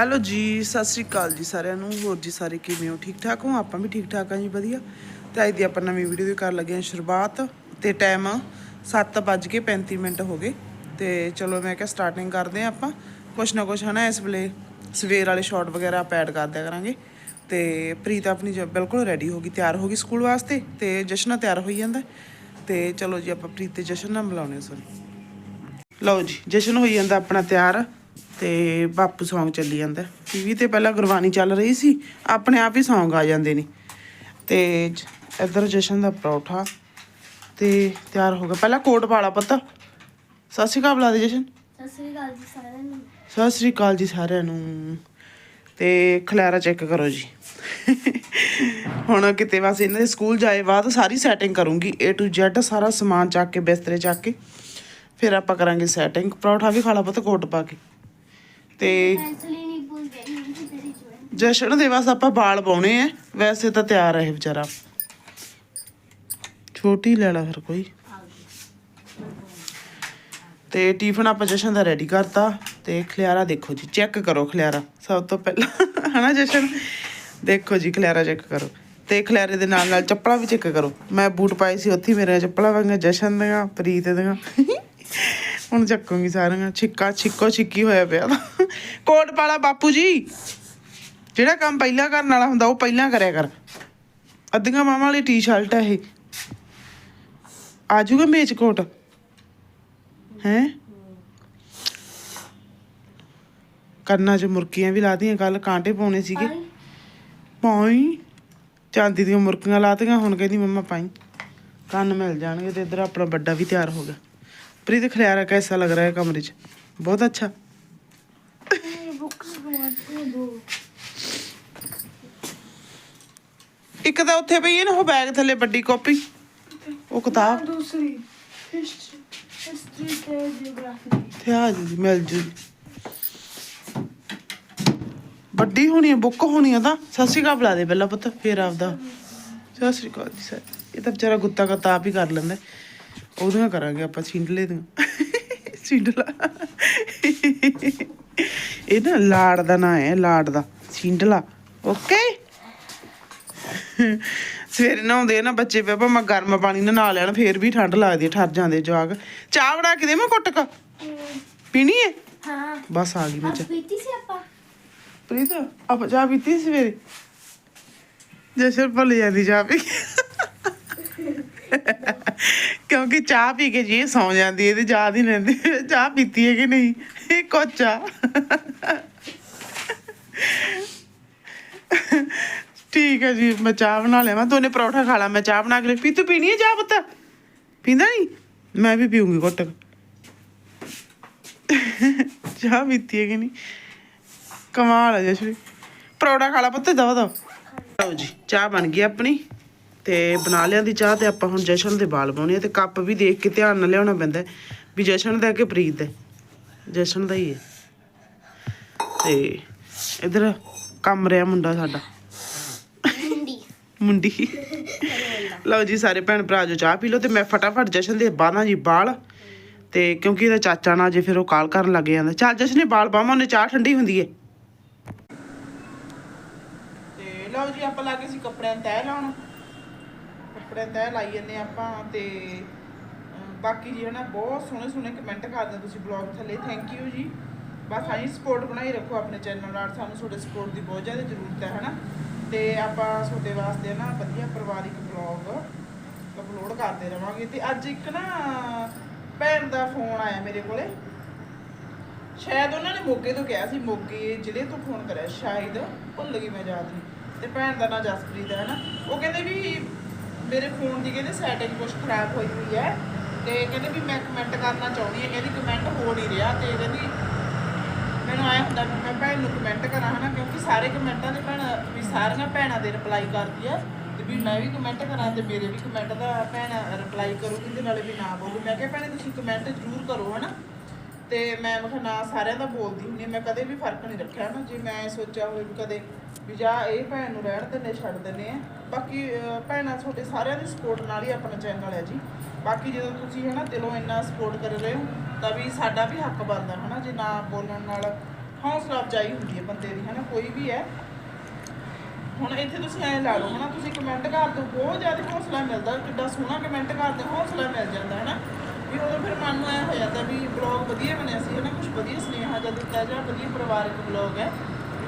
Hello ਜੀ, ਸਤਿ ਸ੍ਰੀ ਅਕਾਲ ਜੀ ਸਾਰਿਆਂ ਨੂੰ। ਹੋਰ ਜੀ ਸਾਰੇ ਕਿਵੇਂ ਹੋ? ਠੀਕ ਠਾਕ ਹੋ? ਆਪਾਂ ਵੀ ਠੀਕ ਠਾਕ ਆ ਜੀ, ਵਧੀਆ। ਤੇ ਅੱਜ ਦੀ ਆਪਾਂ ਨਵੀਂ ਵੀਡੀਓ ਦੀ ਕਰਨ ਲੱਗੇ ਹਾਂ ਸ਼ੁਰੂਆਤ ਤੇ ਟਾਈਮ 7:35 ਮਿੰਟ ਹੋ ਗਏ। ਤੇ ਚਲੋ ਮੈਂ ਕਿਹਾ ਸਟਾਰਟਿੰਗ ਕਰਦੇ ਹਾਂ ਆਪਾਂ। ਕੁਛ ਨਾ ਕੁਛ ਹਨਾ ਇਸ ਵੇਲੇ ਸਵੇਰ ਵਾਲੇ ਸ਼ਾਟ ਵਗੈਰਾ ਆਪਾਂ ਐਡ ਕਰ ਦਿਆ ਕਰਾਂਗੇ। ਤੇ ਪ੍ਰੀਤ ਆਪਣੀ ਜ- ਬਿਲਕੁਲ ਰੈਡੀ ਹੋ ਗਈ, ਤਿਆਰ ਹੋ ਗਈ ਸਕੂਲ ਵਾਸਤੇ ਤੇ ਜਸ਼ਨ ਤਿਆਰ ਹੋਈ ਜਾਂਦਾ। ਤੇ ਚਲੋ ਜੀ ਆਪਾਂ ਪ੍ਰੀਤ ਤੇ ਜਸ਼ਨ ਨਾਲ ਮਿਲਾਉਣੇ ਸੋਰੀ ਲਓ ਜੀ, ਜਸ਼ਨ ਹੋਈ ਜਾਂਦਾ ਆਪਣਾ ਤਿਆਰ। ਤੇ ਬਾਪੂ Song ਚੱਲੀ ਜਾਂਦਾ। ਟੀਵੀ ਤੇ ਪਹਿਲਾਂ ਗੁਰਬਾਣੀ ਚੱਲ ਰਹੀ ਸੀ ਆਪਣੇ ਆਪ ਹੀ Song ਆ ਜਾਂਦੇ ਨੇ। ਤੇ ਇੱਧਰ ਜਸ਼ਨ ਦਾ ਪਰੌਠਾ ਤੇ ਤਿਆਰ ਹੋ ਗਿਆ। ਪਹਿਲਾਂ ਕੋਟ ਪਾਲਾ ਪੁੱਤ। ਸਤਿ ਸ਼੍ਰੀ ਅਕਾਲ ਬੁਲਾ ਦੇ ਜਸ਼ਨ। ਸਤਿ ਸ੍ਰੀ ਅਕਾਲ ਜੀ ਸਾਰਿਆਂ ਨੂੰ। ਸਤਿ ਸ਼੍ਰੀ ਅਕਾਲ ਜੀ ਸਾਰਿਆਂ ਨੂੰ। ਤੇ ਖਲਾਰਾ ਚੈੱਕ ਕਰੋ ਜੀ। ਹੁਣ ਕਿਤੇ ਬਸ ਇਹਨਾਂ ਦੇ ਸਕੂਲ ਜਾਏ ਬਾਅਦ ਸਾਰੀ ਸੈਟਿੰਗ ਕਰੂੰਗੀ। A to Z ਸਾਰਾ ਸਮਾਨ ਚੱਕ ਕੇ ਬਿਸਤਰੇ ਚੱਕ ਕੇ। ਫਿਰ ਆਪਾਂ ਕਰਾਂਗੇ ਸੈਟਿੰਗ ਪਰੌਠਾ ਵੀ ਖਾ ਲਾ ਪੁੱਤ ਕੋਟ ਪਾ ਕੇ। ਤੇ ਜਸ਼ਨ ਦੇ ਬਸ ਆਪਾਂ ਵਾਲ ਪਾਉਣੇ ਆ। ਵੈਸੇ ਤਾਂ ਤਿਆਰ ਹੈ ਇਹ ਵਿਚਾਰਾ। ਛੋਟੀ ਲੈ ਲਾ ਫਿਰ ਕੋਈ। ਤੇ ਟਿਫਨ ਆਪਾਂ ਜਸ਼ਨ ਦਾ ਰੈਡੀ ਕਰਤਾ। ਤੇ ਖਲਿਆਰਾ ਦੇਖੋ ਜੀ ਚੈੱਕ ਕਰੋ ਖਲਿਆਰਾ। ਸਭ ਤੋਂ ਪਹਿਲਾਂ, ਹਨਾ ਜਸ਼ਨ? ਦੇਖੋ ਜੀ, ਖਲਿਆਰਾ ਚੈੱਕ ਕਰੋ। ਤੇ ਖਲਿਆਰੇ ਦੇ ਨਾਲ ਨਾਲ ਚੱਪਲਾਂ ਵੀ ਚੈੱਕ ਕਰੋ। ਮੈਂ ਬੂਟ ਪਾਏ ਸੀ, ਉੱਥੇ ਹੀ ਮੇਰੇ ਚੱਪਲਾਂ ਵਾਂਗੀਆਂ, ਜਸ਼ਨ ਦੀਆਂ, ਪ੍ਰੀਤ ਦੀਆਂ। ਹੁਣ ਚੱਕੂਗੀ ਸਾਰੀਆਂ। ਛਿੱਕਾ, ਛਿੱਕੋ, ਛਿੱਕੀ ਹੋਇਆ ਪਿਆ। ਕੋਟ ਪਾਲਾ ਬਾਪੂ ਜੀ। ਜਿਹੜਾ ਕੰਮ ਪਹਿਲਾਂ ਕਰਨ ਵਾਲਾ ਹੁੰਦਾ ਉਹ ਪਹਿਲਾਂ ਕਰਿਆ ਕਰ। ਅੱਧੀਆਂ ਮਾਵਾਂ ਵਾਲੀ ਟੀ-ਸ਼ਰਟ ਹੈ ਇਹ। ਆ ਜਾਊਗਾ ਮੇਚ ਕੋਟ? ਹੈ? ਕੰਨਾਂ 'ਚ ਮੁਰਕੀਆਂ ਵੀ ਲਾਤੀਆਂ ਕੱਲ ਕਾਂਟੇ ਪਾਉਣੇ ਸੀਗੇ। ਪਾਈ। ਚਾਂਦੀ ਦੀਆਂ ਮੁਰਕੀਆਂ ਲਾਤੀਆਂ ਹੁਣ ਕਹਿੰਦੀ ਮੰਮਾ ਪਾਈ। ਕੰਨ ਮਿਲ ਜਾਣਗੇ ਤੇ ਇੱਧਰ ਆਪਣਾ ਵੱਡਾ ਵੀ ਤਿਆਰ ਹੋ ਗਿਆ। ਪ੍ਰੀਤ ਖਲਿਆਰਾ ਕੈਸਾ ਲੱਗ ਰਿਹਾ ਹੈ ਕਮਰੇ 'ਚ। ਬਹੁਤ ਅੱਛਾ ਇਹ ਬੁੱਕਸ ਗਵਾਤੇ ਦੋ ਇੱਕ ਤਾਂ ਉੱਥੇ ਪਈ ਹੈ ਨਾ ਉਹ ਬੈਗ ਥੱਲੇ ਵੱਡੀ ਕਾਪੀ ਉਹ ਕਿਤਾਬ। ਦੂਸਰੀ। ਹਿਸਟਰੀ ਹਿਸਟਰੀ ਤੇ ਜੀਓਗ੍ਰਾਫੀ ਤੇ ਆ ਜੀ ਮਿਲ ਜੂ। ਵੱਡੀ ਹੋਣੀ ਹੈ ਬੁੱਕ ਹੋਣੀ ਹੈ ਤਾਂ। ਸਤਿ ਸ਼੍ਰੀ ਅਕਾਲ ਬੁਲਾ ਦੇ ਪਹਿਲਾਂ ਪੁੱਤ ਫੇਰ ਆਪਦਾ। ਸਤਿ ਸ਼੍ਰੀ ਅਕਾਲ ਜੀ ਸਰ ਇਹ ਤਾਂ ਵਿਚਾਰਾ ਗੁੱਤਾ ਕਰਤਾ ਆਪ ਹੀ ਕਰ ਲੈਂਦਾ। ਉਹਦੀਆਂ ਕਰਾਂਗੇ ਆਪਾਂ ਛਿੰਡਲੇ ਦੀਆਂ। ਛਿੰਡਲਾ। ਇਹ ਨਾ ਲਾੜ ਦਾ ਨਾਂ ਹੈ ਲਾੜ ਦਾ। ਛਿੰਡਲਾ। ਓਕੇ ਸਵੇਰੇ ਨਹਾਉਂਦੇ ਨਾ ਬੱਚੇ ਪਿਆ ਮੈਂ ਗਰਮ ਪਾਣੀ ਨਾਲ ਨਹਾ ਲੈਣ ਫੇਰ ਵੀ ਠੰਡ ਲੱਗਦੀ ਹੈ, ਠਰ ਜਾਂਦੇ ਜਵਾਗ ਚਾਹ ਬਣਾ ਕੇ ਦੇ ਮੈਂ ਕੁੱਟ ਕ? ਪੀਣੀ ਹੈ ਹਾਂ। ਬਸ ਆ ਗਈ ਮੈਂ ਚਾਹ। ਪੀਤੀ ਸੀ ਆਪਾਂ? ਪ੍ਰੀਤ ਆਪਾਂ ਚਾਹ ਪੀਤੀ ਸੀ ਸਵੇਰੇ? ਜੈਸੇ ਭੁੱਲ ਜਾਂਦੀ ਚਾਹ ਪੀ ਕੇ। ਕਿਉਂਕਿ ਚਾਹ ਪੀ ਕੇ ਜੀ ਸੌ ਜਾਂਦੀ ਇਹਦੇ ਯਾਦ ਹੀ ਨਹੀਂ ਰਹਿੰਦੀ ਚਾਹ ਪੀਤੀ ਹੈ ਕਿ ਨਹੀਂ। ਇਹ ਕੋਚਾ ਠੀਕ ਹੈ ਜੀ, ਮੈਂ ਚਾਹ ਬਣਾ ਲਿਆ ਮੈਂ ਦੋਨੇ ਪਰੌਠਾ ਖਾ ਲਾ, ਮੈਂ ਚਾਹ ਬਣਾ ਕੇ ਲਈ ਪੀ ਤੂੰ ਪੀਣੀ ਹੈ ਚਾਹ ਪੁੱਤ? ਪੀਂਦਾ ਨਹੀਂ? ਮੈਂ ਵੀ ਪੀਉਂਗੀ ਘੁੱਟ। ਚਾਹ ਪੀਤੀ ਹੈ ਕਿ ਨਹੀਂ? ਕਮਾਲ ਹੈ ਜਸ਼ਵੀ ਪਰੌੜਾ ਖਾ ਲਾ ਪੁੱਤ, ਦਵਾ ਦੋ ਲਓ ਜੀ, ਚਾਹ ਬਣ ਗਈ ਆਪਣੀ, ਤੇ ਬਣਾ ਲਿਆਂਦੀ ਚਾਹ ਤੇ ਆਪਾਂ ਹੁਣ ਜਸ਼ਨ ਦੇ ਬਾਲ ਪਾਉਣੇ ਆ ਤੇ ਕੱਪ ਵੀ ਦੇਖ ਕੇ ਧਿਆਨ ਨਾਲ ਲਿਆਉਣਾ ਪੈਂਦਾ ਹੈ ਵੀ ਜਸ਼ਨ ਦਾ ਕਿ ਪ੍ਰੀਤ ਦਾ ਹੈ। ਜਸ਼ਨ ਦਾ ਹੀ ਹੈ। ਤੇ ਇਧਰ ਕੰਮ ਰਿਹਾ ਮੁੰਡਾ ਸਾਡਾ। ਮੁੰਡੀ। ਲਓ ਜੀ, ਸਾਰੇ ਭੈਣ ਭਰਾ ਜੋ ਚਾਹ ਪੀ ਲਓ ਤੇ ਮੈਂ ਫਟਾਫਟ ਜਸ਼ਨ ਦੇ ਬਾਹਾਂ ਜੀ ਬਾਲ ਤੇ ਕਿਉਂਕਿ ਇਹਦਾ ਚਾਚਾ ਨਾ ਜੇ ਫਿਰ ਉਹ ਕਾਲ ਕਰਨ ਲੱਗ ਜਾਂਦਾ। ਚੱਲ ਜਸ਼ਨ ਨੇ ਬਾਲ ਬਾਹਾਂ ਉਹਨੇ ਚਾਹ ਠੰਡੀ ਹੁੰਦੀ ਏ। ਤੇ ਲਓ ਜੀ, ਆਪਾਂ ਲੱਗੇ ਸੀ ਕੱਪੜਿਆਂ ਨੂੰ ਤੈਅ ਲਾਉਣ। ਕੱਪੜਿਆਂ ਨੂੰ ਤੈਅ ਲਾਈ ਜੰਨੇ ਆਪਾਂ ਤੇ ਬਾਕੀ ਜੀ ਹਨਾ, ਬਹੁਤ ਸੋਹਣੇ ਸੋਹਣੇ ਕਮੈਂਟ ਕਰਦੇ ਤੁਸੀਂ ਬਲੌਗ ਥੱਲੇ। ਥੈਂਕ ਯੂ ਜੀ। ਬਸ ਆਹੀ ਸਪੋਰਟ ਬਣਾਈ ਰੱਖੋ ਆਪਣੇ ਚੈਨਲ ਨਾਲ। ਸਾਨੂੰ ਤੁਹਾਡੇ ਸਪੋਰਟ ਦੀ ਬਹੁਤ ਜ਼ਿਆਦਾ ਜ਼ਰੂਰਤ ਹੈ, ਹਨਾ। ਤੇ ਆਪਾਂ ਤੁਹਾਡੇ ਵਾਸਤੇ ਨਾ ਵਧੀਆ ਪਰਿਵਾਰਿਕ ਬਲੌਗ ਅਪਲੋਡ ਕਰਦੇ ਰਵਾਂਗੇ। ਤੇ ਅੱਜ ਇੱਕ ਨਾ ਭੈਣ ਦਾ ਫੋਨ ਆਇਆ ਮੇਰੇ ਕੋਲੇ। ਸ਼ਾਇਦ ਉਹਨਾਂ ਨੇ ਮੋਗੇ ਤੋਂ ਕਿਹਾ ਸੀ, ਮੋਗੇ ਜ਼ਿਲ੍ਹੇ ਤੋਂ ਫੋਨ ਕਰਿਆ, ਸ਼ਾਇਦ। ਭੁੱਲ ਗਈ ਮੈਂ ਯਾਦ ਨਹੀਂ। ਤੇ ਭੈਣ ਦਾ ਨਾਂ ਜਸਪ੍ਰੀਤ ਹੈ ਨਾ। ਉਹ ਕਹਿੰਦੇ ਵੀ ਮੇਰੇ ਫੋਨ ਦੀ ਕਹਿੰਦੇ ਸੈਟਿੰਗ ਕੁਝ ਖਰਾਬ ਹੋਈ ਹੋਈ ਹੈ। ਤੇ ਕਹਿੰਦੇ ਵੀ ਮੈਂ ਕਮੈਂਟ ਕਰਨਾ ਚਾਹੁੰਦੀ ਹਾਂ। ਕਹਿੰਦੀ ਕਮੈਂਟ ਹੋ ਨਹੀਂ ਰਿਹਾ ਤੇ ਕਹਿੰਦੀ ਮੈਨੂੰ ਆਇਆ ਹੁੰਦਾ ਵੀ ਮੈਂ ਭੈਣ ਨੂੰ ਕਮੈਂਟ ਕਰਾਂ ਹਨਾ, ਕਿਉਂਕਿ ਸਾਰੇ ਕਮੈਂਟਾਂ ਦੇ ਭੈਣ, ਵੀ ਸਾਰੀਆਂ ਭੈਣਾਂ ਦੇ ਰਿਪਲਾਈ ਕਰਦੀ ਆ, ਤੇ ਵੀ ਮੈਂ ਵੀ ਕਮੈਂਟ ਕਰਾਂ ਤੇ ਮੇਰੇ ਵੀ ਕਮੈਂਟ ਦਾ ਭੈਣ ਰਿਪਲਾਈ ਕਰੂਗੀ ਤੇ ਨਾਲੇ ਵੀ ਨਾ ਬੋਲੂ। ਮੈਂ ਕਿਹਾ ਭੈਣੇ ਤੁਸੀਂ ਕਮੈਂਟ ਜ਼ਰੂਰ ਕਰੋ ਹਨਾ, ਤੇ ਮੈਂ ਮੈਂ ਕਿਹਾ ਨਾ ਸਾਰਿਆਂ ਦਾ ਬੋਲਦੀ ਹੁੰਦੀ ਮੈਂ ਕਦੇ ਵੀ ਫ਼ਰਕ ਨਹੀਂ ਰੱਖਿਆ ਨਾ ਜੇ ਮੈਂ ਸੋਚਿਆ ਹੋਵੇ ਵੀ ਕਦੇ ਵੀ ਜਾ ਇਹ ਭੈਣ ਨੂੰ ਰਹਿਣ ਦਿੰਦੇ, ਛੱਡ ਦਿੰਦੇ ਆ। ਬਾਕੀ ਭੈਣਾਂ ਤੁਹਾਡੇ ਸਾਰਿਆਂ ਦੀ ਸਪੋਰਟ ਨਾਲ ਹੀ ਆਪਣਾ ਚੈਨਲ ਹੈ ਜੀ। ਬਾਕੀ ਜਦੋਂ ਤੁਸੀਂ ਹੈ ਨਾ ਦਿਲੋਂ ਇੰਨਾ ਸਪੋਰਟ ਕਰ ਰਹੇ ਹੋ ਤਾਂ ਵੀ ਸਾਡਾ ਵੀ ਹੱਕ ਬਣਦਾ ਹੈ ਨਾ ਜੇ ਨਾ ਬੋਲਣ ਨਾਲ ਹੌਸਲਾ ਅਫਜਾਈ ਹੁੰਦੀ ਹੈ ਬੰਦੇ ਦੀ ਹੈ ਨਾ ਕੋਈ ਵੀ ਹੈ। ਹੁਣ ਇੱਥੇ ਤੁਸੀਂ ਐਂ ਲਾ ਲਓ ਹਨਾ ਤੁਸੀਂ ਕਮੈਂਟ ਕਰ ਦਿਓ ਬਹੁਤ ਜ਼ਿਆਦਾ ਹੌਸਲਾ ਮਿਲਦਾ ਕਿੱਡਾ ਸੋਹਣਾ ਕਮੈਂਟ ਕਰਦੇ ਹੋ, ਹੌਸਲਾ ਮਿਲ ਜਾਂਦਾ ਹੈ ਨਾ ਵੀ ਉਦੋਂ ਫਿਰ ਮਨ ਨੂੰ ਐ ਹੋ ਜਾਂਦਾ ਵੀ ਬਲੌਗ ਵਧੀਆ ਬਣਿਆ ਸੀ ਹੈ ਨਾ ਕੁਝ ਵਧੀਆ ਸੁਨੇਹਾ ਜਾਂ ਦਿੱਤਾ ਜਾਂ ਵਧੀਆ ਪਰਿਵਾਰਕ ਬਲੌਗ ਹੈ।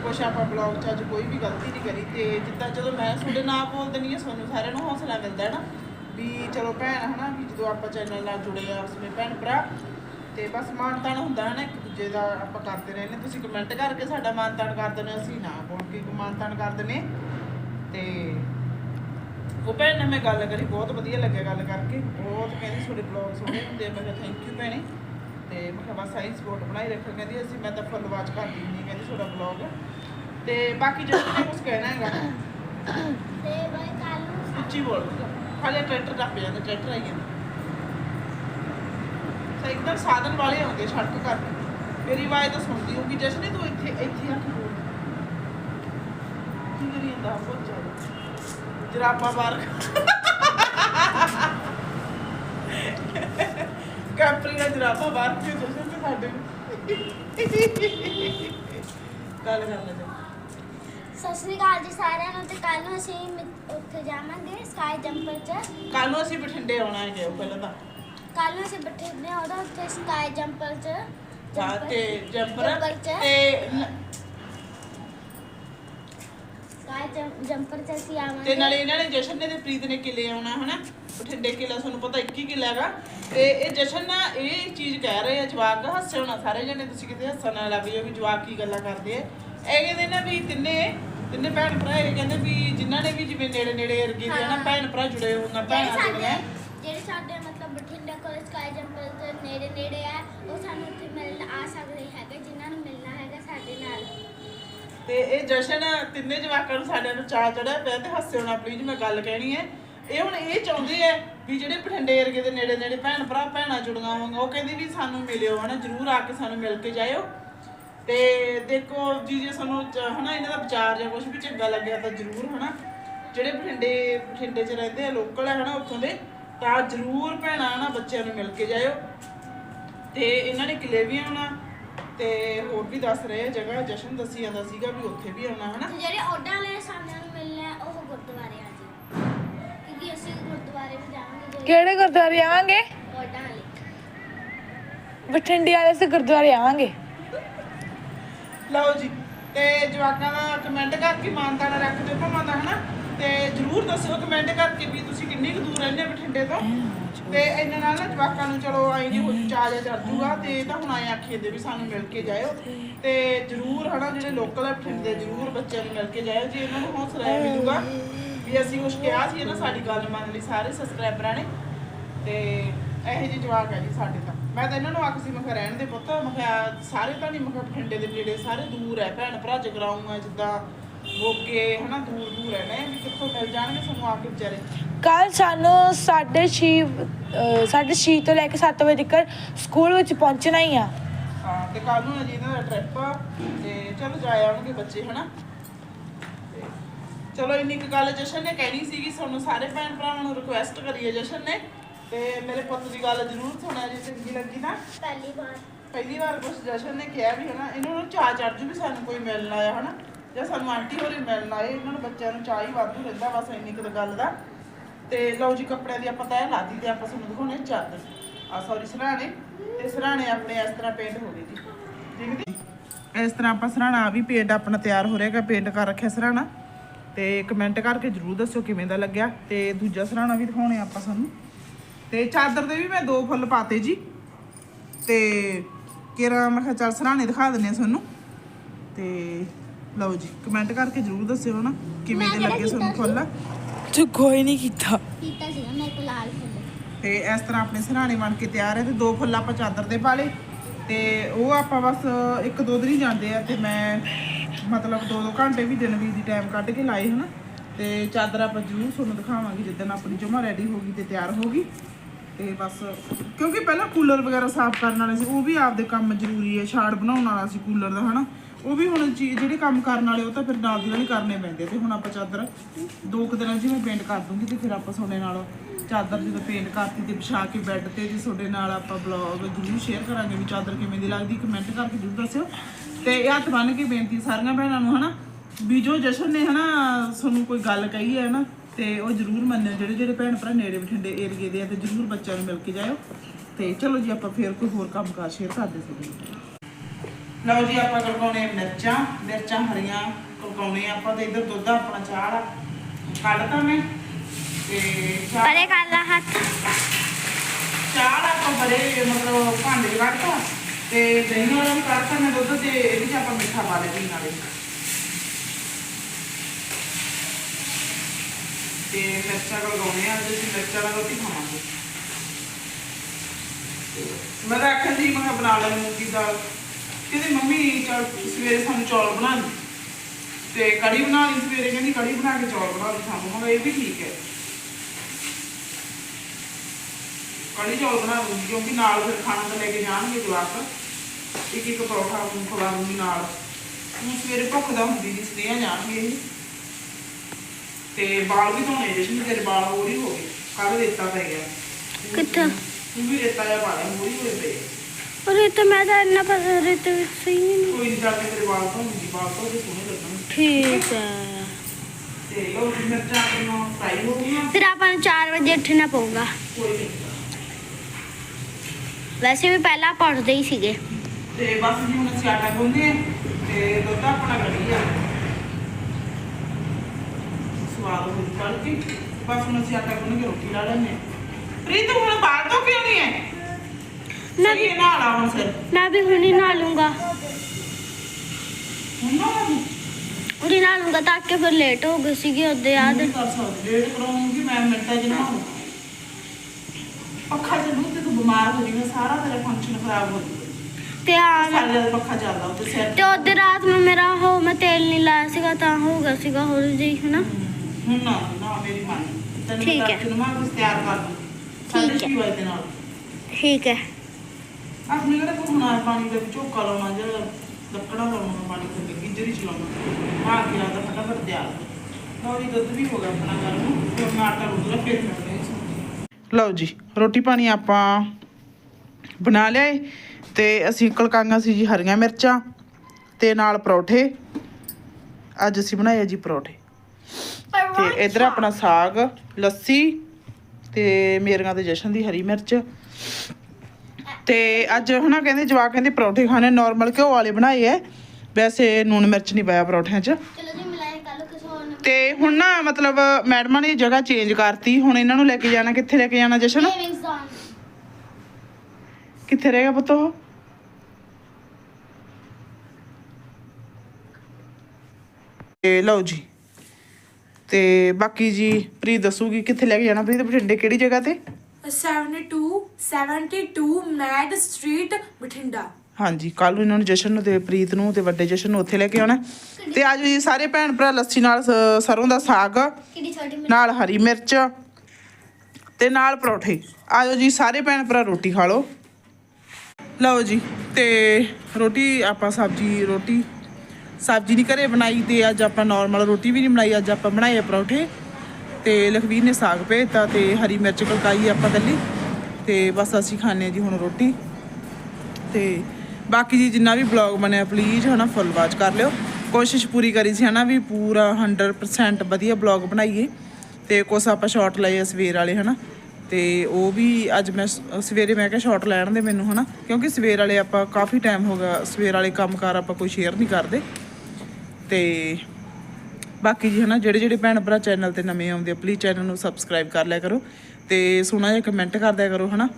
ਕੁਛ ਆਪਾਂ ਬਲੌਗ 'ਚ ਅੱਜ ਕੋਈ ਵੀ ਗਲਤੀ ਨਹੀਂ ਕਰੀ ਤੇ ਜਿੱਦਾਂ ਜਦੋਂ ਮੈਂ ਤੁਹਾਡੇ ਨਾਲ ਬੋਲ ਦਿੰਦੀ ਹਾਂ ਤੁਹਾਨੂੰ ਸਾਰਿਆਂ ਨੂੰ ਹੌਸਲਾ ਮਿਲਦਾ ਹੈ ਨਾ। ਵੀ ਚਲੋ ਭੈਣ ਹਨਾ ਵੀ ਜਦੋਂ ਆਪਾਂ ਚੈਨਲ ਨਾਲ ਜੁੜੇ ਆ ਉਸਮੇ ਭੈਣ ਭਰਾ ਤੇ ਬਸ ਮਾਨਤਾਨ ਹੁੰਦਾ ਹੈ ਨਾ ਇੱਕ ਦੂਜੇ ਦਾ ਆਪਾਂ ਕਰਦੇ ਰਹਿੰਦੇ ਤੁਸੀਂ ਕਮੈਂਟ ਕਰਕੇ ਸਾਡਾ ਮਾਨਤਾਨ ਕਰਦੇ ਨੇ ਅਸੀਂ ਨਾ ਬੋਲ ਕੇ ਮਾਨਤਾਨ ਕਰਦੇ ਨੇ ਤੇ ਉਹ ਭੈਣ ਨੇ ਮੈਂ ਗੱਲ ਕਰੀ ਬਹੁਤ ਵਧੀਆ ਲੱਗਿਆ ਗੱਲ ਕਰਕੇ। ਬਹੁਤ ਕਹਿੰਦੀ ਤੁਹਾਡੇ ਬਲੌਗ ਸੋਹਣੇ ਹੁੰਦੇ ਆ ਮੈਂ ਕਿਹਾ ਥੈਂਕ ਯੂ ਭੈਣੇ। ਤੇ ਮੈਂ ਕਿਹਾ ਬਸ ਆਹੀ ਸਪੋਰਟ ਬਣਾਈ ਰੱਖੋ ਕਹਿੰਦੀ ਅਸੀਂ ਮੈਂ ਤਾਂ ਫੁੱਲ ਵਾਚ ਕਰਦੀ ਹੁੰਦੀ ਕਹਿੰਦੀ ਤੁਹਾਡਾ ਬਲੌਗ ਤੇ ਬਾਕੀ ਜੋ ਤੁਸੀਂ ਕੁਝ ਕਹਿਣਾ ਹੈਗਾ? ਤੇ ਬਾਈ ਕੱਲ ਨੂੰ ਉੱਚੀ ਬੋਲ। ਖਾਲੀ ਟਰੈਕਟਰ ਟੱਪ ਜਾਂਦਾ ਟਰੈਕਟਰ ਆਈ ਜਾਂਦਾ। ਤਾਂ ਇੱਕਦਮ ਸਾਧਨ ਵਾਲੇ ਆਉਂਦੇ ਸੜਕ ਕਰਕੇ ਮੇਰੀ ਆਵਾਜ਼ ਤਾਂ ਸੁਣਦੀ ਹੋਊਗੀ। ਜਸ਼ਨ, ਤੂੰ ਇੱਥੇ ਇੱਥੇ ਆ ਕੇ ਬੋਲ। ਕੀ ਕਰੀ ਜਾਂਦਾ? ਬਹੁਤ ਜ਼ਿਆਦਾ ਜਰਾਬਾ ਬਾਰ ਕੈਪਰੀ ਦਾ ਜਰਾਬਾ ਬਾਰ ਕੇ ਜਸ਼ਨ ਤੇ ਸਾਡੇ ਗੱਲ ਕਰ ਲੈ ਜਾ। ਸਤਿ ਸ੍ਰੀ ਅਕਾਲ ਜੀ ਸਾਰਿਆਂ ਨੂੰ ਤੇ ਕੱਲ ਨੂੰ ਅਸੀਂ ਉੱਥੇ ਜਾਵਾਂਗੇ ਸਕਾਈ ਜੰਪਰ 'ਚ। ਕੱਲ ਨੂੰ ਅਸੀਂ ਬਠਿੰਡੇ ਆਉਣਾ ਹੈ ਪਹਿਲਾਂ ਤਾਂ। ਕੱਲ ਨੂੰ ਅਸੀਂ ਬਠਿੰਡੇ ਆਉਣਾ ਉੱਥੇ ਸਕਾਈ ਜੰਪਰ 'ਚ। ਹਾਂ ਤੇ ਜੰਪਰ ਜੰਪਰ 'ਚ। ਤੇ ਨ- ਸਕਾਈ ਜੰਪ- ਜੰਪਰ 'ਚ ਅਸੀਂ ਆਵਾਂਗੇ। ਤੇ ਨਾਲੇ ਇਹਨਾਂ ਨੇ ਜਸ਼ਨ ਨੇ ਤੇ ਪ੍ਰੀਤ ਨੇ ਕਿਲੇ ਆਉਣਾ ਹਨਾ? ਬਠਿੰਡੇ ਕਿਲਾ ਤੁਹਾਨੂੰ ਪਤਾ 21 ਕਿਲਾ ਹੈਗਾ। ਤੇ ਇਹ ਜਸ਼ਨ ਨਾ ਇਹ ਚੀਜ਼ ਕਹਿ ਰਹੇ ਆ ਜਵਾਕ ਹੱਸੇ ਹੋਣਾ ਸਾਰੇ ਜਣੇ ਤੁਸੀਂ ਕਿਤੇ ਹੱਸਣ ਨਾ ਲੱਗ ਜਾਓ ਵੀ ਜਵਾਕ ਕੀ ਗੱਲਾਂ ਕਰਦੇ ਆ। ਇਹ ਕਹਿੰਦੇ ਨਾ ਵੀ ਤਿੰਨੇ ਤਿੰਨੇ ਭੈਣ ਭਰਾ ਇਹ ਕਹਿੰਦੇ ਵੀ ਜਿਨ੍ਹਾਂ ਨੇ ਵੀ ਜਿਵੇਂ ਨੇੜੇ ਨੇੜੇ ਅਰਗੀ ਦੇ ਨਾ। ਭੈਣ ਭਰਾ ਜੁੜੇ ਹੋਣ ਜਿਹੜੇ ਭੈਣਾਂ ਸਾਡੇ ਜੁੜੀਆਂ ਜਿਹੜੇ ਸਾਡੇ ਮਤਲਬ ਬਠਿੰਡਾ ਕੋਲ ਸਕਾਈ ਜੰਪਰ ਤੇ ਨੇੜੇ ਨੇੜੇ ਆ ਉਹ ਸਾਨੂੰ ਉੱਥੇ ਮਿਲਣ ਆ ਸਕਦੇ ਹੈਗੇ ਜਿਨ੍ਹਾਂ ਨੂੰ ਮਿਲਣਾ ਹੈਗਾ ਸਾਡੇ ਨਾਲ। ਤੇ ਇਹ ਜਸ਼ਨ ਤਿੰਨੇ ਜਵਾਕਾਂ ਨੂੰ ਸਾਡਿਆਂ ਨੂੰ ਚਾਹ ਚੜਿਆ ਪਿਆ ਤੇ ਹੱਸੇ ਹੋਣਾ ਪਲੀਜ਼ ਮੈਂ ਗੱਲ ਕਹਿਣੀ ਹੈ। ਇਹ ਹੁਣ ਇਹ ਚਾਹੁੰਦੇ ਆ ਵੀ ਜਿਹੜੇ ਬਠਿੰਡੇ ਏਰੀਏ ਦੇ ਨੇੜੇ ਨੇੜੇ ਭੈਣ ਭਰਾ ਭੈਣਾਂ ਜੁੜੀਆਂ ਹੋਣਗੀਆਂ ਉਹ ਕਹਿੰਦੀ ਵੀ ਸਾਨੂੰ ਮਿਲਿਓ ਹਨਾ ਜਰੂਰ ਆ ਕੇ ਸਾਨੂੰ ਮਿਲ ਕੇ ਜਾਇਓ। ਤੇ ਦੇਖੋ ਜੀ ਜੇ ਸਾਨੂੰ ਚ- ਹਨਾ ਇਹਨਾਂ ਦਾ ਵਿਚਾਰ ਜਾਂ ਕੁਝ ਵੀ ਚੰਗਾ ਲੱਗਿਆ ਤਾਂ ਜਰੂਰ ਹਨਾ ਜਿਹੜੇ ਬਠਿੰਡੇ ਬਠਿੰਡੇ 'ਚ ਰਹਿੰਦੇ ਆ ਲੋਕਲ ਹੈ ਹਨਾ ਉੱਥੋਂ ਦੇ ਤਾਂ ਜਰੂਰ ਭੈਣਾਂ ਹਨਾ ਬੱਚਿਆਂ ਨੂੰ ਮਿਲ ਕੇ ਜਾਇਓ। ਤੇ ਇਹਨਾਂ ਨੇ ਕਿਲੇ ਵੀ ਆਉਣਾ ਤੇ ਹੋਰ ਵੀ ਦੱਸ ਰਹੇ ਆ ਜਗ੍ਹਾ ਜਸ਼ਨ ਦੱਸੀ ਜਾਂਦਾ ਸੀਗਾ ਵੀ ਉੱਥੇ ਵੀ ਆਉਣਾ ਹਨਾ। ਤੇ ਜਿਹੜੇ ਓਡਾਂ ਵਾਲੇ ਸਾਹਮਣੇ ਨੂੰ ਮਿਲਣਾ ਹੈ, ਉਹ ਗੁਰਦੁਆਰੇ ਆ ਜੀ। ਕਿਉਂਕਿ ਅਸੀਂ ਗੁਰਦੁਆਰੇ ਵੀ ਜਾਵਾਂਗੇ ਜਿਹੜੇ ਕਿਹੜੇ ਗੁਰਦੁਆਰੇ ਆਵਾਂਗੇ? ਓਡਾਂ ਵਾਲੇ। ਬਠਿੰਡੇ ਵਾਲੇ ਸੇ ਗੁਰਦੁਆਰੇ ਆਵਾਂਗੇ। ਲਓ ਜੀ ਤੇ ਜਵਾਕਾਂ ਦਾ ਕਮੈਂਟ ਕਰਕੇ ਮਾਨਤਾ ਨਾਲ ਰੱਖ ਦਿਓ ਭਾਵਾਂ ਦਾ ਹਨਾ? ਤੇ ਜਰੂਰ ਦੱਸਿਓ ਕਮੈਂਟ ਕਰਕੇ ਵੀ ਤੁਸੀਂ ਕਿੰਨੀ ਕੁ ਦੂਰ ਰਹਿੰਦੇ ਹੋ ਬਠਿੰਡੇ ਤੋਂ। ਤੇ ਇਹਨਾਂ ਨਾਲ ਨਾ ਜਵਾਕਾਂ ਨੂੰ ਚਲੋ ਆਈ ਨਹੀਂ ਹੋ ਚਾਹ ਜਾ ਚੜ ਜੂਗਾ ਤੇ ਇਹ ਤਾਂ ਹੁਣ ਆਏ ਆਖੇ ਦੇ ਵੀ ਸਾਨੂੰ ਮਿਲ ਕੇ ਜਾਇਓ। ਤੇ ਜਰੂਰ ਹਨਾ ਜਿਹੜੇ ਲੋਕਲ ਹੈ ਬਠਿੰਡੇ ਜਰੂਰ ਬੱਚਿਆਂ ਨੂੰ ਮਿਲ ਕੇ ਜਾਇਓ ਜੀ ਇਹਨਾਂ ਨੂੰ ਹੌਸਲਾ ਮਿਲੂਗਾ ਵੀ ਅਸੀਂ ਕੁਛ ਕਿਹਾ ਸੀ ਨਾ ਸਾਡੀ ਗੱਲ ਮੰਨ ਲਈ ਸਾਰੇ ਸਬਸਕ੍ਰਾਈਬਰਾਂ ਨੇ। ਤੇ ਇਹੋ ਜਿਹੇ ਜਵਾਕ ਹੈ ਜੀ ਸਾਡੇ ਤਾਂ। ਮੈਂ ਤਾਂ ਇਹਨਾਂ ਨੂੰ ਆਖ ਸੀ ਮੈਂ ਕਿਹਾ ਰਹਿਣ ਦੇ ਪੁੱਤ ਮੈਂ ਕਿਹਾ ਸਾਰੇ ਤਾਂ ਨਹੀਂ ਮੈਂ ਕਿਹਾ ਬਠਿੰਡੇ ਦੇ ਨੇੜੇ ਸਾਰੇ ਦੂਰ ਹੈ ਭੈਣ ਭਰਾ ਜਗਰਾਉਂ ਹੈ ਜਿੱਦਾਂ ਮੋਗੇ ਹਨਾ ਦੂਰ ਦੂਰ ਹੈ ਨੇ ਵੀ ਕਿੱਥੋਂ ਮਿਲ ਜਾਣਗੇ ਸਾਨੂੰ ਆ ਕੇ ਵਿਚਾਰੇ। ਕੱਲ ਸਾਨੂੰ 6:30 6:30 ਤੋਂ ਲੈ ਕੇ 7 ਵਜੇ ਤੱਕ ਸਕੂਲ ਵਿੱਚ ਪਹੁੰਚਣਾ ਹੀ ਆ। ਹਾਂ ਤੇ ਕੱਲ ਨੂੰ ਹੈ ਜੀ ਇਹਨਾਂ ਦਾ ਟ੍ਰਿਪ ਤੇ ਚਲੋ ਜਾ ਆਉਣਗੇ ਬੱਚੇ ਹਨਾ। ਚਲੋ ਇੰਨੀ ਕੁ ਗੱਲ ਜਸ਼ਨ ਨੇ ਕਹਿਣੀ ਸੀਗੀ ਸਾਨੂੰ ਸਾਰੇ ਭੈਣ ਭਰਾਵਾਂ ਨੂੰ ਰਿਕੁਐਸਟ ਕਰੀਏ ਜਸ਼ਨ ਨੇ। ਤੇ ਮੇਰੇ ਪੁੱਤ ਦੀ ਗੱਲ ਜ਼ਰੂਰ ਸੁਣਿਆ ਜੇ ਚੰਗੀ ਲੱਗੀ ਨਾ ਪਹਿਲੀ ਵਾਰ। ਪਹਿਲੀ ਵਾਰ ਕੁਛ ਜਸ਼ਨ ਨੇ ਕਿਹਾ ਵੀ ਹਨਾ ਇਹਨਾਂ ਨੂੰ ਚਾਹ ਚੜ ਜੂ ਵੀ ਸਾਨੂੰ ਕੋਈ ਮਿਲਣ ਆਇਆ ਹਨਾ ਜਾਂ ਸਾਨੂੰ ਆਂਟੀ ਹੋਰੀ ਮਿਲਣ ਆਏ ਇਹਨਾਂ ਨੂੰ ਬੱਚਿਆਂ ਨੂੰ ਚਾਹ ਹੀ ਵਾਧੂ ਰਹਿੰਦਾ ਬਸ ਇੰਨੀ ਕੁ ਗੱਲ ਦਾ। ਤੇ ਲਓ ਜੀ ਕੱਪੜਿਆਂ ਦੀ ਆਪਾਂ ਤੈਅ ਲਾਤੀ ਤੇ ਆਪਾਂ ਤੁਹਾਨੂੰ ਦਿਖਾਉਣੇ ਚਾਦਰ ਆ ਸੌਰੀ ਸਰਾਣੇ। ਤੇ ਸਰਾਣੇ ਆਪਣੇ ਇਸ ਤਰ੍ਹਾਂ ਪੇਂਟ ਹੋ ਗਏ ਜੀ। ਜੀ? ਇਸ ਤਰ੍ਹਾਂ ਆਪਾਂ ਸਰਾਣਾ ਵੀ ਪੇਂਟ ਆਪਣਾ ਤਿਆਰ ਹੋ ਰਿਹਾਗਾ ਪੇਂਟ ਕਰ ਰੱਖਿਆ ਸਰਾਣਾ। ਤੇ ਕਮੈਂਟ ਕਰਕੇ ਜਰੂਰ ਦੱਸਿਓ ਕਿਵੇਂ ਦਾ ਲੱਗਿਆ। ਤੇ ਦੂਜਾ ਸਰਾਣਾ ਵੀ ਦਿਖਾਉਣੇ ਆਪਾਂ ਤੁਹਾਨੂੰ। ਤੇ ਚਾਦਰ ਦੇ ਵੀ ਮੈਂ ਦੋ ਫੁੱਲ ਪਾਤੇ ਜੀ। ਤੇ ਕਿਰਾ ਮੈਂ ਕਿਹਾ ਚੱਲ ਸਰਾਣੇ ਦਿਖਾ ਦਿੰਨੇ ਆ ਤੁਹਾਨੂੰ। ਤੇ ਲਓ ਜੀ ਕਮੈਂਟ ਕਰਕੇ ਜਰੂਰ ਦੱਸਿਓ ਨਾ ਕਿਵੇਂ ਦੇ ਲੱਗੇ ਤੁਹਾਨੂੰ ਫੁੱਲ। ਤੂੰ ਕੋਈ ਨਹੀਂ ਕੀਤਾ। ਕੀਤਾ ਸੀਗਾ ਮੇਰੇ ਕੋਲ ਲਾਲ ਫੁੱਲ। ਤੇ ਇਸ ਤਰ੍ਹਾਂ ਆਪਣੇ ਸਰਾਣੇ ਬਣ ਕੇ ਤਿਆਰ ਹੈ ਤੇ ਦੋ ਫੁੱਲ ਆਪਾਂ ਚਾਦਰ ਦੇ ਪਾ ਲਏ। ਤੇ ਉਹ ਆਪਾਂ ਬਸ ਇੱਕ ਦੋ ਦਿਨ ਹੀ ਜਾਂਦੇ ਆ ਤੇ ਮੈਂ ਮਤਲਬ ਦੋ ਦੋ ਘੰਟੇ ਵੀ ਦਿਨ ਵੀ ਦੀ ਟਾਈਮ ਕੱਢ ਕੇ ਲਾਏ ਹਨਾ। ਤੇ ਚਾਦਰ ਆਪਾਂ ਜ਼ਰੂਰ ਤੁਹਾਨੂੰ ਦਿਖਾਵਾਂਗੇ ਜਿੱਦਣ ਆਪਣੀ ਜਮਾ ਰੈਡੀ ਹੋ ਗਈ ਤੇ ਤਿਆਰ ਹੋ ਗਈ। ਤੇ ਬਸ, ਕਿਉਂਕਿ ਪਹਿਲਾਂ ਕੂਲਰ ਵਗੈਰਾ ਸਾਫ਼ ਕਰਨ ਵਾਲੇ ਸੀ, ਉਹ ਵੀ ਆਪਦੇ ਕੰਮ ਜ਼ਰੂਰੀ ਹੈ, ਛਾੜ ਬਣਾਉਣ ਵਾਲਾ ਸੀ ਕੂਲਰ ਦਾ, ਹਨਾ? ਉਹ ਵੀ ਹੁਣ ਜੀ ਜਿਹੜੇ ਕੰਮ ਕਰਨ ਵਾਲੇ, ਉਹ ਤਾਂ ਫਿਰ ਨਾਲ ਦੀ ਨਾਲ ਹੀ ਕਰਨੇ ਪੈਂਦੇ ਤੇ ਹੁਣ ਆਪਾਂ ਚਾਦਰ ਦੋ ਕੁ ਦਿਨਾਂ 'ਚ ਮੈਂ ਪੇਂਟ ਕਰ ਦੂੰਗੀ ਤੇ ਫਿਰ ਆਪਾਂ ਤੁਹਾਡੇ ਨਾਲ ਚਾਦਰ ਜਦੋਂ ਪੇਂਟ ਕਰਤੀ ਤੇ ਵਿਛਾ ਕੇ ਬੈੱਡ ਤੇ, ਜੀ ਤੁਹਾਡੇ ਨਾਲ ਆਪਾਂ ਬਲੌਗ ਜ਼ਰੂਰ ਸ਼ੇਅਰ ਕਰਾਂਗੇ ਵੀ ਚਾਦਰ ਕਿਵੇਂ ਦੀ ਲੱਗਦੀ ਕਮੈਂਟ ਕਰਕੇ ਜ਼ਰੂਰ ਦੱਸਿਓ। ਤੇ ਇਹ ਹੱਥ ਬੰਨ ਕੇ ਬੇਨਤੀ ਸਾਰੀਆਂ ਭੈਣਾਂ ਨੂੰ, ਹਨਾ? ਵੀ ਜੋ ਜਸ਼ਨ ਨੇ, ਹਨਾ, ਤੁਹਾਨੂੰ ਕੋਈ ਗੱਲ ਕਹੀ ਹੈ ਨਾ ਤੇ ਉਹ ਜ਼ਰੂਰ ਮੰਨਿਓ ਜਿਹੜੇ ਜਿਹੜੇ ਭੈਣ ਭਰਾ ਨੇੜੇ ਬਠਿੰਡੇ ਏਰੀਏ ਦੇ ਆ ਤੇ ਜ਼ਰੂਰ ਬੱਚਿਆਂ ਨੂੰ ਮਿਲ ਕੇ ਜਾਇਓ। ਤੇ ਚਲੋ ਜੀ ਆਪਾਂ ਫੇਰ ਕੋਈ ਹੋਰ ਕੰਮ ਕਾਰ ਸ਼ੇਅਰ ਕਰਦੇ ਸੀ ਲਓ ਜੀ ਆਪਾਂ ਕਲਕਾਉਣੇ ਮਿਰਚਾਂ ਮਿਰਚਾਂ ਹਰੀਆਂ ਕਲਕਾਉਣੇ ਆਪਾਂ ਤੇ ਇੱਧਰ ਦੁੱਧ ਆਪਣਾ ਚਾਹ ਕੱਢਤਾ ਮੈਂ। ਤੇ ਚਾਹ ਪਰੇ ਕਰ ਲਾ ਹੱਥ। ਚਾਹ ਆਪਾਂ ਬੜੇ ਮਤਲਬ ਭਾਂਡੇ ਕੱਢਤਾ ਤੇ। ਦਹੀਂ ਵਾਲਾ ਵੀ ਕੱਢਤਾ ਮੈਂ ਦੁੱਧ ਤੇ ਇਹਦੇ 'ਚ ਆਪਾਂ ਮਿੱਠਾ ਪਾ ਲਿਆ ਪੀਣ ਤੇ ਮਿਰਚਾਂ ਲਗਾਉਣੇ ਆ, ਅੱਜ ਅਸੀਂ ਮਿਰਚਾਂ ਨਾਲ ਰੋਟੀ ਖਾਵਾਂਗੇ। ਮੈਂ ਤਾਂ ਆਖਿਆ ਸੀ ਮੈਂ ਬਣਾ ਲੈ ਮੂੰਗੀ ਦਾਲ। ਕਹਿੰਦੀ, ਮੰਮੀ, ਚਲ ਸਵੇਰੇ ਸਾਨੂੰ ਚੌਲ ਬਣਾ ਲਈ ਤੇ ਕੜੀ ਬਣਾ ਲਈ ਸਵੇਰੇ, ਕਹਿੰਦੀ, ਕੜੀ ਬਣਾ ਕੇ ਚੌਲ ਬਣਾ ਲਈ ਸਾਨੂੰ। ਮੈਂ ਇਹ ਵੀ ਠੀਕ ਹੈ। ਕੜੀ ਚੌਲ ਬਣਾ ਲੂੰਗੀ ਕਿਉਂਕਿ ਨਾਲ ਫਿਰ ਖਾਣਾ ਤਾਂ ਲੈ ਕੇ ਜਾਣਗੇ ਜਵਾਕ। ਇੱਕ ਇੱਕ ਪਰੌਠਾ ਨੂੰ ਖਵਾ ਲੂੰਗੀ ਨਾਲ। ਹੁਣ ਸਵੇਰੇ ਭੁੱਖ ਦਾ ਹੁੰਦੀ ਨਹੀਂ ਸਨੇਹਾ ਜਾਣਗੇ ਇਹ। ਤੇ ਵਾਲ ਵੀ ਧੋਣੇ ਜਿਸ ਨੂੰ ਤੇਰੇ ਵਾਲ ਹੋਰ ਹੀ ਹੋ ਗਏ। ਕੱਲ ਰੇਤਾ ਪੈ ਗਿਆ। ਕਿੱਥੇ? ਤੂੰ ਵੀ ਰੇਤਾ ਜਿਹਾ ਪਾ ਮੋਰੀ ਹੋਏ ਪਏ ਪਰ ਇਹ ਤਾਂ ਮੈਂ ਤਾਂ ਇੰਨਾ ਪਤਾ ਰਿਤ ਵਿੱਚ ਸਹੀ ਨਹੀਂ ਕੋਈ ਨਹੀਂ ਜਾ ਕੇ ਤੇਰੇ ਵਾਲ ਧੋਣਗੀ ਵਾਲ ਧੋ ਕੇ ਸੋਹਣੇ ਲੱਗਣਗੇ। ਠੀਕ ਹੈ ਤੇ ਲੋ ਜੀ ਮਿਰਚਾਂ ਆਪਣੀਆਂ ਫਰਾਈ ਹੋ ਗਈਆਂ। ਫਿਰ ਆਪਾਂ ਨੂੰ 4 ਵਜੇ ਉੱਠਣਾ ਪਊਗਾ। ਕੋਈ ਨਹੀਂ ਵੈਸੇ ਵੀ ਪਹਿਲਾਂ ਆਪਾਂ ਉੱਠਦੇ ਹੀ ਸੀਗੇ। ਤੇ ਬਸ ਜੀ ਹੁਣ ਅਸੀਂ ਆਟਾ ਗੁੰਨਦੇ ਆ ਤੇ ਦੁੱਧ ਆਪਣਾ ਆ ਸਵਾਦ ਹੋ ਕਰਕੇ ਬਸ ਹੁਣ ਅਸੀਂ ਆਟਾ ਗੁੰਨ ਕੇ ਰੋਟੀ ਲਾ ਲੈਣੇ ਪ੍ਰੀਤ ਹੁਣ ਬਾਹਰ ਤੋਂ ਕਿਉਂ ਨਹੀਂ ਹੈ ਨਾ ਸਹੀ ਨਾਲ ਆ ਹੁਣ ਸਿਰ ਮੈਂ ਵੀ ਹੁਣੀ ਨਹਾ ਲੂੰਗਾ ਹੁਣ ਨਾ ਹੁਣੀ ਨਹਾ ਲੂੰਗਾ ਤਾਂ ਕਿ ਫਿਰ ਲੇਟ ਹੋ ਗਈ ਸੀਗੀ ਉਹਦੇ ਯਾਦ ਲੇਟ ਕਰਾਉਂਗੀ ਮੈਂ ਮਿੰਟਾਂ ਚ ਨਾ ਪੱਖਾ ਚੱਲੂ ਤੇ ਤੂੰ ਬਿਮਾਰ ਹੋ ਜਾਏਗਾ ਸਾਰਾ ਤੇਰਾ ਫੰਕਸ਼ਨ ਖਰਾਬ ਹੋ ਜਾਊਗਾ। ਤੇ ਆ ਸਾਰੇ ਜਦ ਪੱਖਾ ਚੱਲਦਾ ਉੱਤੇ ਸਿਰ ਤੇ। ਉਹਦੇ ਰਾਤ ਨੂੰ ਮੇਰਾ ਹੋ ਮੈਂ ਤੇਲ ਨਹੀਂ ਲਾਇਆ ਸੀਗਾ ਤਾਂ ਹੋ ਗਿਆ ਸੀਗਾ ਹੋਰ ਜੀ ਹਨਾ? ਹੁਣ ਨਾ ਨਾ ਮੇਰੀ ਮੰਨ ਤੈਨੂੰ ਠੀਕ ਹੈ। ਤੈਨੂੰ ਮੈਂ ਕੁਝ ਤਿਆਰ ਕਰ ਦੂੰ ਸਾਡੇ ਠੀਕ ਹੈ। ਕੀ ਵਜੇ ਦੇ ਨਾਲ? ਠੀਕ ਹੈ। ਆਪਣੀ ਕਿਹੜਾ ਕੋਈ ਹੁਣ ਪਾਣੀ ਦਾ ਝੋਕਾ ਲਾਉਣਾ ਜਿਹੜਾ ਲੱਕੜਾ ਲਾਉਣਾ ਪਾਣੀ ਤੇ ਗਿੱਜਰੀ ਚਲਾਉਣਾ। ਮਾਰ ਕੇ ਆਦਾ ਫਟਾਫਟ ਤਿਆਰ ਲਓ ਜੀ ਦੁੱਧ ਵੀ ਹੋ ਗਿਆ ਆਪਣਾ ਗਰਮ। ਹੁਣ ਮੈਂ ਆਟਾ ਗੁੰਨ ਲਾ ਫਿਰ ਮਿਲਦੇ ਲਓ ਜੀ ਰੋਟੀ ਪਾਣੀ ਆਪਾਂ ਬਣਾ ਲਿਆ ਏ ਤੇ ਅਸੀਂ ਕਲਕਾਂਗਾ ਸੀ ਜੀ ਹਰੀਆਂ ਮਿਰਚਾਂ ਤੇ ਨਾਲ ਪਰੌਠੇ। ਅੱਜ ਅਸੀਂ ਬਣਾਏ ਆ ਜੀ ਪਰੌਠੇ। ਤੇ ਇਧਰ ਆਪਣਾ ਸਾਗ ਲੱਸੀ ਤੇ ਮੇਰੀਆਂ ਤੇ ਜਸ਼ਨ ਦੀ ਹਰੀ ਮਿਰਚ। ਤੇ ਅੱਜ ਹਨਾ ਕਹਿੰਦੇ ਜਵਾਕ ਕਹਿੰਦੇ ਪਰੌਠੇ ਖਾਣੇ ਨਾਰਮਲ ਘਿਓ ਵਾਲੇ ਬਣਾਏ ਐ। ਵੈਸੇ ਨੂਨ ਮਿਰਚ ਨਹੀਂ ਪਾਇਆ ਪਰੌਠਿਆਂ 'ਚ। ਚਲੋ ਜੀ ਮਿਲਾਏ ਕੱਲ ਕਿਸੇ ਹੋਰ ਨੂੰ ਤੇ ਹੁਣ ਨਾ ਮਤਲਬ ਮੈਡਮਾਂ ਨੇ ਜਗ੍ਹਾ ਚੇਂਜ ਕਰਤੀ। ਹੁਣ ਇਹਨਾਂ ਨੂੰ ਲੈ ਕੇ ਜਾਣਾ ਕਿੱਥੇ ਲੈ ਕੇ ਜਾਣਾ ਜਸ਼ਨ? ਕਿੱਥੇ ਰਹੇਗਾ ਪੁੱਤ ਉਹ? ਤੇ ਲਓ ਜੀ। ਤੇ ਬਾਕੀ ਜੀ ਪ੍ਰੀਤ ਦੱਸੂਗੀ ਕਿੱਥੇ ਲੈ ਕੇ ਜਾਣਾ ਪ੍ਰੀਤ ਬਠਿੰਡੇ ਕਿਹੜੀ ਜਗ੍ਹਾ ਤੇ? 72 72 ਮੈਡ ਸਟਰੀਟ ਬਠਿੰਡਾ। ਹਾਂਜੀ ਕੱਲ ਨੂੰ ਇਹਨਾਂ ਨੂੰ ਜਸ਼ਨ ਨੂੰ ਤੇ ਪ੍ਰੀਤ ਨੂੰ ਤੇ ਵੱਡੇ ਜਸ਼ਨ ਨੂੰ ਉੱਥੇ ਲੈ ਕੇ ਆਉਣਾ। ਤੇ ਅੱਜ ਜੀ ਸਾਰੇ ਭੈਣ ਭਰਾ ਲੱਸੀ ਨਾਲ ਸ- ਸਰੋਂ ਦਾ ਸਾਗ ਕਿਹੜੀ ਛੋਟੀ ਨਾਲ ਹਰੀ ਮਿਰਚ ਤੇ ਨਾਲ ਪਰੌਠੇ। ਆਜੋ ਜੀ ਸਾਰੇ ਭੈਣ ਭਰਾ ਰੋਟੀ ਖਾ ਲਓ। ਲਓ ਜੀ ਤੇ ਰੋਟੀ ਆਪਾਂ ਸਬਜੀ ਰੋਟੀ ਸਬਜੀ ਨਹੀਂ ਘਰੇ ਬਣਾਈ ਤੇ ਅੱਜ ਆਪਾਂ ਨਾਰਮਲ ਰੋਟੀ ਵੀ ਨਹੀਂ ਬਣਾਈ, ਅੱਜ ਆਪਾਂ ਬਣਾਏ ਪਰੌਂਠੇ ਪਰੌਠੇ। ਤੇ ਲਖਵੀਰ ਨੇ ਸਾਗ ਭੇਜਤਾ ਤੇ ਹਰੀ ਮਿਰਚ ਕਲਕਾਈ ਆਪਾਂ ਕੱਲੀ ਤੇ ਬਸ ਅਸੀਂ ਖਾਣੇ ਜੀ ਹੁਣ ਰੋਟੀ। ਤੇ ਬਾਕੀ ਜੀ ਜਿੰਨਾ ਵੀ ਵਲੌਗ ਬਣਿਆ ਪਲੀਜ਼ ਹਨਾ ਫੁੱਲ ਵਾਚ ਕਰ ਲਿਓ। ਕੋਸ਼ਿਸ਼ ਪੂਰੀ ਕਰੀ ਸੀ ਹਨਾ ਵੀ ਪੂਰਾ 100% ਵਧੀਆ ਵਲੌਗ ਬਣਾਈਏ। ਤੇ ਕੁਛ ਆਪਾਂ ਸ਼ਾਰਟ ਲਏ ਸਵੇਰ ਵਾਲੇ ਹਨਾ। ਤੇ ਉਹ ਵੀ ਅੱਜ ਮੈਂ ਸਵੇਰੇ ਮੈਂ ਕਿਹਾ ਸ਼ਾਰਟ ਲੈਣ ਦੇ ਮੈਨੂੰ ਹਨਾ। ਕਿਉਂਕਿ ਸਵੇਰ ਵਾਲੇ ਆਪਾਂ ਕਾਫੀ ਟਾਈਮ ਹੋ ਗਿਆ, ਸਵੇਰ ਵਾਲੇ ਕੰਮਕਾਰ ਆਪਾਂ ਕੋਈ ਸ਼ੇਅਰ ਨਹੀਂ ਕਰਦੇ। ਤੇ ਬਾਕੀ ਜੀ ਹਨਾ, ਜਿਹੜੇ ਜਿਹੜੇ ਭੈਣ ਭਰਾ ਚੈਨਲ ਤੇ ਨਵੇਂ ਆਉਂਦੇ ਆ ਪਲੀਜ਼ ਚੈਨਲ ਨੂੰ ਸਬਸਕ੍ਰਾਈਬ ਕਰ ਲਿਆ ਕਰੋ ਤੇ ਸੋਹਣਾ ਜਿਹਾ ਕਮੈਂਟ ਕਰ ਦਿਆ ਕਰੋ ਹਨਾ।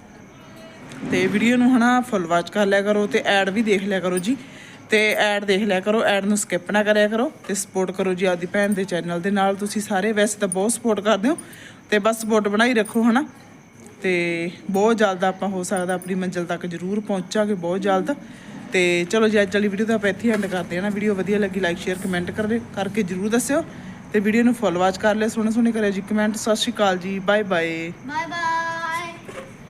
ਤੇ ਵੀਡੀਓ ਨੂੰ ਹਨਾ ਫੁੱਲ ਵਾਚ ਕਰ ਲਿਆ ਕਰੋ ਤੇ ਐਡ ਵੀ ਦੇਖ ਲਿਆ ਕਰੋ ਜੀ। ਤੇ ਐਡ ਦੇਖ ਲਿਆ ਕਰੋ ਐਡ ਨੂੰ ਸਕਿਪ ਨਾ ਕਰਿਆ ਕਰੋ ਤੇ ਸਪੋਰਟ ਕਰੋ ਜੀ ਆਪਦੀ ਭੈਣ ਦੇ ਚੈਨਲ ਦੇ ਨਾਲ। ਤੁਸੀਂ ਸਾਰੇ ਵੈਸੇ ਤਾਂ ਬਹੁਤ ਸਪੋਰਟ ਕਰਦੇ ਹੋ ਤੇ ਬਸ ਸਪੋਰਟ ਬਣਾਈ ਰੱਖੋ ਹਨਾ। ਤੇ ਬਹੁਤ ਜਲਦ ਆਪਾਂ ਹੋ ਸਕਦਾ ਆਪਣੀ ਮੰਜ਼ਿਲ ਤੱਕ ਜ਼ਰੂਰ ਪਹੁੰਚਾਂਗੇ, ਬਹੁਤ ਜਲਦ। ਤੇ ਚਲੋ ਜੀ, ਅੱਜ ਵਾਲੀ ਵੀਡੀਓ ਤਾਂ ਆਪਾਂ ਇੱਥੇ ਐਂਡ ਕਰਦੇ ਹਾਂ ਨਾ। ਵੀਡੀਓ ਵਧੀਆ ਲੱਗੀ ਲਾਈਕ ਸ਼ੇਅਰ ਕਮੈਂਟ ਕਰ ਕਰਕੇ ਜ਼ਰੂਰ ਦੱਸਿਓ। ਤੇ ਵੀਡੀਓ ਨੂੰ ਫੋਲੋ ਵਾਚ ਕਰ ਲਿਓ ਸੋਹਣੇ ਸੋਹਣੇ ਕਰਿਓ ਜੀ। ਕਮੈਂਟ ਸਤਿ ਸ਼੍ਰੀ ਅਕਾਲ ਜੀ ਬਾਏ ਬਾਏ ਬਾਏ ਬਾਏ